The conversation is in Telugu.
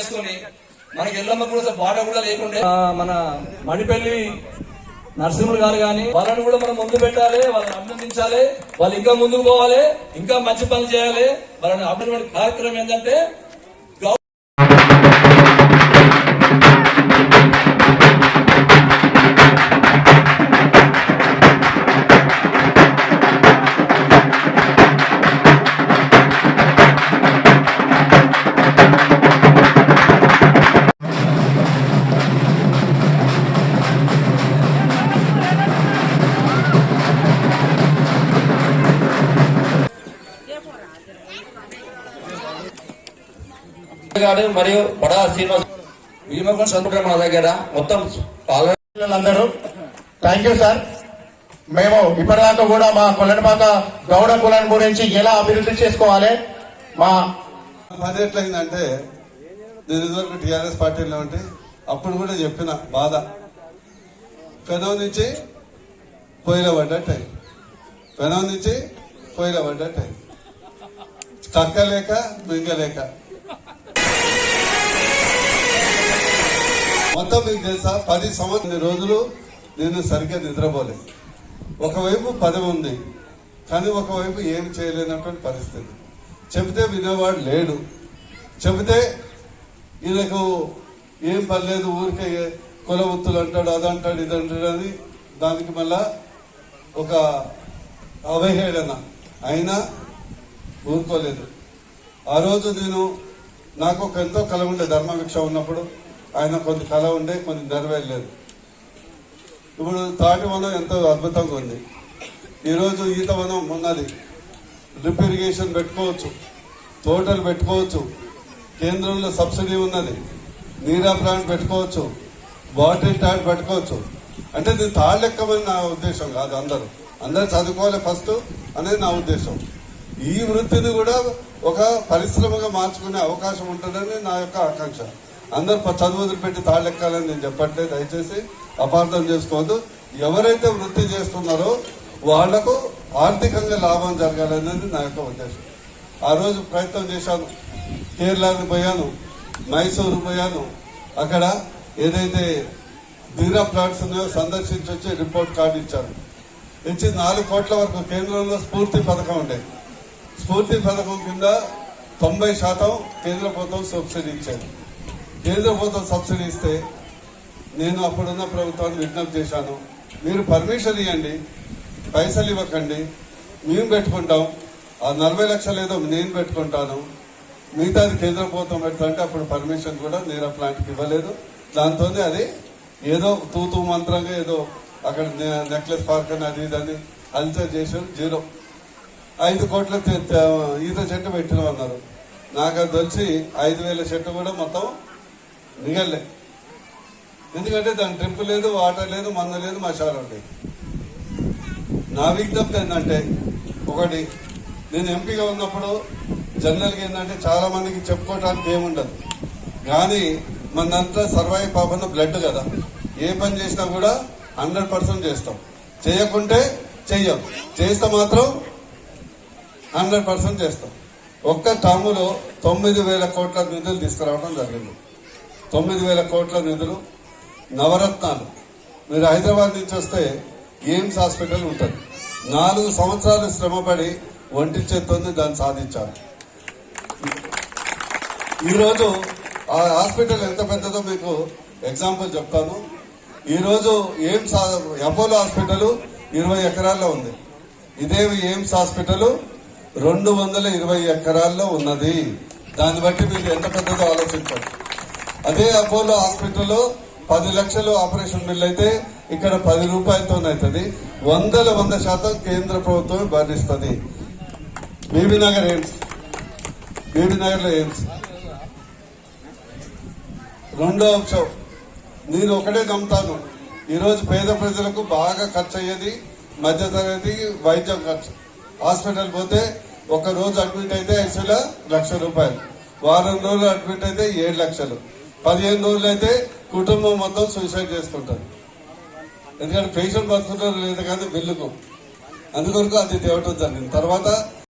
చేసుకుని మనకి ఎల్లమ్మ కూడా బాట కూడా లేకుండా. మన మణిపల్లి నరసింహులు గారు కానీ వాళ్ళని కూడా మనం ముందు పెట్టాలి వాళ్ళని అభినందించాలి వాళ్ళు ఇంకా ముందుకు పోవాలి ఇంకా మంచి పనులు చేయాలి. వాళ్ళని అభినందన కార్యక్రమం ఏంటంటే గారు మరియు బడా శ్రీనివాస్ భీమకొండ సంతకం మన దగ్గర మొత్తం పాలన అందరూ థ్యాంక్ యూ సార్ మేము ఇప్పటిదాకా కూడా మా కొల్లనిపాక గౌడ కులం గురించి ఎలా అభివృద్ధి చేసుకోవాలి? మా పది ఎట్లయిందంటే నేను ఇదివరకు టీఆర్ఎస్ పార్టీలో ఉంటే అప్పుడు కూడా చెప్పిన బాధ. పెనం నుంచి పొయ్యిలో పడ్డట్టు. పెనం నుంచి పొయ్యిలో పడ్డట్టు. కక్కలేక మింగలేక మొత్తం మీకు తెలుసా? పది సంవత్సరం రోజులు నేను సరిగ్గా నిద్రపోలే ఒకవైపు పదం ఉంది కానీ ఒకవైపు ఏం చేయలేనటువంటి పరిస్థితి. చెబితే వినేవాడు లేడు. చెబితే ఈయనకు ఏం పర్లేదు ఊరికే కుల వృత్తులు అంటాడు అదంటాడు ఇది అంటాడు అని దానికి మళ్ళా ఒక అవహేళన అయినా ఊరుకోలేదు. ఆ రోజు నేను నాకు ఒక ఎంతో కళ ఉండే ధర్మభిక్ష ఉన్నప్పుడు ఆయన కొన్ని కళ ఉండే కొన్ని నెరవేరలేదు ఇప్పుడు తాటి వనం ఎంతో అద్భుతంగా ఉంది. ఈరోజు ఈత వనం ఉన్నది. డ్రిప్ ఇరిగేషన్ పెట్టుకోవచ్చు. తోటలు పెట్టుకోవచ్చు. కేంద్రంలో సబ్సిడీ ఉన్నది. నీరా ప్లాంట్ పెట్టుకోవచ్చు. బాటిల్ ట్యాంక్ పెట్టుకోవచ్చు. అంటే నేను తాళ్ళెక్కమని నా ఉద్దేశం కాదు అందరూ. అందరూ చదువుకోవాలి ఫస్ట్ అనేది నా ఉద్దేశం. ఈ వృత్తిని కూడా ఒక పరిశ్రమగా మార్చుకునే అవకాశం ఉంటుందని నా యొక్క ఆకాంక్ష. అందరూ ప- చదువు వదిలిపెట్టి తాళ్ళెక్కాలని నేను చెప్పట్లేదు. దయచేసి అపార్థం చేసుకోవద్దు. ఎవరైతే వృత్తి చేస్తున్నారో వాళ్ళకు ఆర్థికంగా లాభం జరగాలనేది నా యొక్క ఉద్దేశం. ఆ రోజు ప్రయత్నం చేశాను. కేరళకి పోయాను. మైసూరు పోయాను. అక్కడ ఏదైతే బీరా ప్లాంట్స్ ఉన్నాయో సందర్శించి వచ్చి రిపోర్ట్ కార్డు ఇచ్చాను ఇచ్చి నాలుగు కోట్ల వరకు కేంద్రంలో స్ఫూర్తి పథకం ఉండేది స్ఫూర్తి పథకం కింద తొంభై శాతం కేంద్ర ప్రభుత్వం సబ్సిడీ ఇచ్చేది. కేంద్ర ప్రభుత్వం సబ్సిడీ ఇస్తే నేను అప్పుడున్న ప్రభుత్వాన్ని విజ్ఞప్తి చేశాను. మీరు పర్మిషన్ ఇవ్వండి పైసలు ఇవ్వకండి మేము పెట్టుకుంటాం. ఆ నలభై లక్షలు ఏదో నేను పెట్టుకుంటాను. మిగతాది కేంద్ర ప్రభుత్వం పెడుతుంటే అప్పుడు పర్మిషన్ కూడా నీరా ప్లాంట్కి ఇవ్వలేదు. దాంతోనే అది ఏదో తూతూ మంత్రంగా ఏదో అక్కడ నెక్లెస్ పార్క్ అని అది ఇదని అల్చర్ చేసారు జీరో. ఐదు కోట్ల ఈత చెట్టు పెట్టినాం అన్నారు నాకు అది తెలిసి ఐదు వేల చెట్టు కూడా మొత్తం మిగల్లే ఎందుకంటే దాని ట్రిప్ లేదు వాటర్ లేదు మంద లేదు మసాలా లేదు నా విజ్ఞప్తి ఏంటంటే ఒకటి నేను ఎంపీగా ఉన్నప్పుడు జనరల్గా ఏంటంటే చాలా మందికి చెప్పుకోవటానికి ఏముండదు కానీ మనంతా సర్వైవ్ పాపన్న బ్లడ్ కదా. ఏ పని చేసినా కూడా హండ్రెడ్ పర్సెంట్ చేస్తాం. చేయకుంటే చెయ్యం. చేస్తే మాత్రం హండ్రెడ్ పర్సెంట్ చేస్తాం. ఒక్క టర్ములో తొమ్మిది వేల కోట్ల నిధులు తీసుకురావడం జరిగింది. తొమ్మిది వేల కోట్ల నిధులు నవరత్నాలు. మీరు హైదరాబాద్ నుంచి వస్తే ఎయిమ్స్ హాస్పిటల్ ఉంటుంది. నాలుగు సంవత్సరాలు శ్రమపడి ఒంటి చేత్తోంది దాన్ని సాధించారు. ఈరోజు ఆ హాస్పిటల్ ఎంత పెద్దదో మీకు ఎగ్జాంపుల్ చెప్తాను. ఈరోజు ఎయిమ్స్ అపోలో హాస్పిటల్ ఇరవై ఎకరాల్లో ఉంది. ఇదే ఎయిమ్స్ హాస్పిటల్? రెండు వందల ఇరవై ఎకరాల్లో ఉన్నది. దాన్ని బట్టి మీరు ఎంత పెద్దదో ఆలోచించండి. అదే అపోలో హాస్పిటల్లో పది లక్షలు ఆపరేషన్ బిల్ అయితే ఇక్కడ పది రూపాయలతో అవుతుంది వందల వంద శాతం కేంద్ర ప్రభుత్వం భరిస్తుంది బీబీనగర్ ఎయిమ్స్. బీబీనగర్లో ఎయిమ్స్. రెండో అంశం. నేను ఒకటే నమ్ముతాను. ఈరోజు పేద ప్రజలకు బాగా ఖర్చు అయ్యేది మధ్యతరగతి వైద్యం ఖర్చు. హాస్పిటల్ పోతే ఒక రోజు అడ్మిట్ అయితే ఐసీలో లక్ష రూపాయలు. వారం రోజులు అడ్మిట్ అయితే ఏడు లక్షలు. పదిహేను రోజులు అయితే కుటుంబం మొత్తం సూసైడ్ చేసుకుంటారు ఎందుకంటే పేషెంట్ బతుకుంటారు లేదు కానీ బిల్లుకు అందుకొరకు అది తేవటం జరిగింది తర్వాత